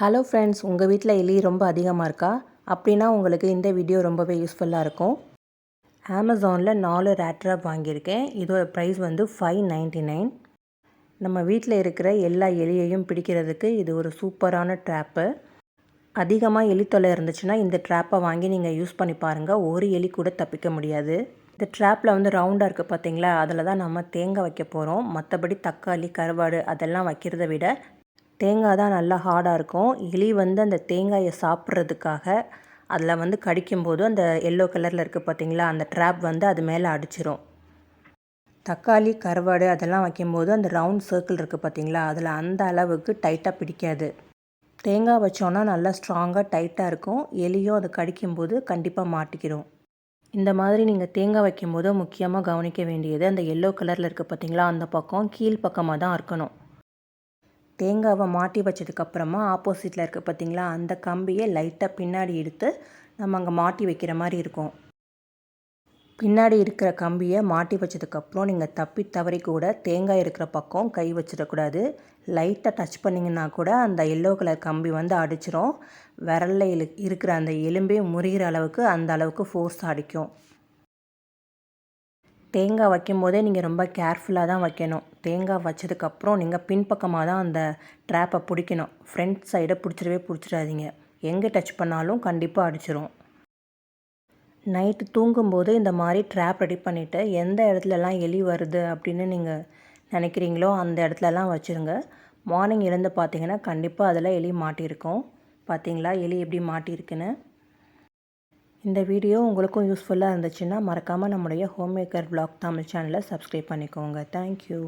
Hello friends உங்கள் வீட்டில் எலி ரொம்ப அதிகமாக இருக்கா? அப்படின்னா உங்களுக்கு இந்த வீடியோ ரொம்பவே யூஸ்ஃபுல்லாக இருக்கும். அமேசானில் நாலு ரேட்ராப் வாங்கியிருக்கேன். இதோட ப்ரைஸ் வந்து ஃபைவ் நைன்ட்டி நைன் நம்ம வீட்டில் இருக்கிற எல்லா எலியையும் பிடிக்கிறதுக்கு இது ஒரு சூப்பரான ட்ராப்பு அதிகமாக எலி தொல்லை இருந்துச்சுன்னா இந்த ட்ராப்பை வாங்கி நீங்கள் யூஸ் பண்ணி பாருங்கள் ஒரு எலி கூட தப்பிக்க முடியாது. இந்த ட்ராப்பில் வந்து ரவுண்டாக இருக்குது பார்த்தீங்களா அதில் தான் நம்ம தேங்காய் வைக்க போகிறோம் மற்றபடி தக்காளி கருவாடு அதெல்லாம் வைக்கிறத விட தேங்காய் தான் நல்லா ஹார்டாக இருக்கும். எலி வந்து அந்த தேங்காயை சாப்பிட்றதுக்காக அதில் வந்து கடிக்கும்போது அந்த எல்லோ கலரில் இருக்குது பார்த்தீங்களா அந்த ட்ராப் வந்து அது மேலே அடிச்சிரும். தக்காளி கருவாடு அதெல்லாம் வைக்கும்போது அந்த ரவுண்ட் சர்க்கிள் இருக்குது பார்த்தீங்களா அதில் அந்த அளவுக்கு டைட்டாக பிடிக்காது. தேங்காய் வச்சோன்னா நல்லா ஸ்ட்ராங்காக டைட்டாக இருக்கும். எலியும் அது கடிக்கும்போது கண்டிப்பாக மாட்டிக்கிறோம் இந்த மாதிரி நீங்கள் தேங்காய் வைக்கும்போது முக்கியமாக கவனிக்க வேண்டியது அந்த எல்லோ கலரில் இருக்குது பார்த்தீங்களா அந்த பக்கம் கீழ் பக்கமாக தான் இருக்கணும். தேங்காவை மாட்டி வச்சதுக்கப்புறமா ஆப்போசிட்டில் இருக்க பார்த்தீங்களா அந்த கம்பியை லைட்டாக பின்னாடி எடுத்து நம்ம அங்கே மாட்டி வைக்கிற மாதிரி இருக்கும். பின்னாடி இருக்கிற கம்பியை மாட்டி வச்சதுக்கப்புறம் நீங்கள் தப்பி தவறி கூட தேங்காய் இருக்கிற பக்கம் கை வச்சிடக்கூடாது. லைட்டாக டச் பண்ணிங்கன்னா கூட அந்த எல்லோ கலர் கம்பி வந்து அடிச்சிரும். விரலில் இருக்கிற அந்த எலும்பே முறிகிற அளவுக்கு அந்த அளவுக்கு ஃபோர்ஸ் அடிக்கும். தேங்காய் வைக்கும் போதே நீங்கள் ரொம்ப கேர்ஃபுல்லாக தான் வைக்கணும். தேங்காய் வச்சதுக்கப்புறம் நீங்கள் பின்பக்கமாக தான் அந்த ட்ராப்பை பிடிக்கணும். ஃப்ரண்ட் சைடை பிடிச்சிடவே பிடிச்சிடாதீங்க. எங்கே டச் பண்ணாலும் கண்டிப்பாக அடிச்சிரும். நைட்டு தூங்கும்போது இந்த மாதிரி ட்ராப் ரெடி பண்ணிவிட்டு எந்த இடத்துலலாம் எலி வருது அப்படின்னு நீங்கள் நினைக்கிறீங்களோ அந்த இடத்துலலாம் வச்சுருங்க. மார்னிங் எழுந்து பார்த்தீங்கன்னா கண்டிப்பாக அதில் எலி மாட்டியிருக்கும். பார்த்தீங்களா? எலி எப்படி மாட்டியிருக்குன்னு? இந்த வீடியோ உங்களுக்கும் யூஸ்ஃபுல்லாக இருந்துச்சுன்னா மறக்காமல் நம்முடைய ஹோம் மேக்கர் பிளாக் தமிழ் சேனலை சப்ஸ்கிரைப் பண்ணிக்கோங்க. தேங்க்யூ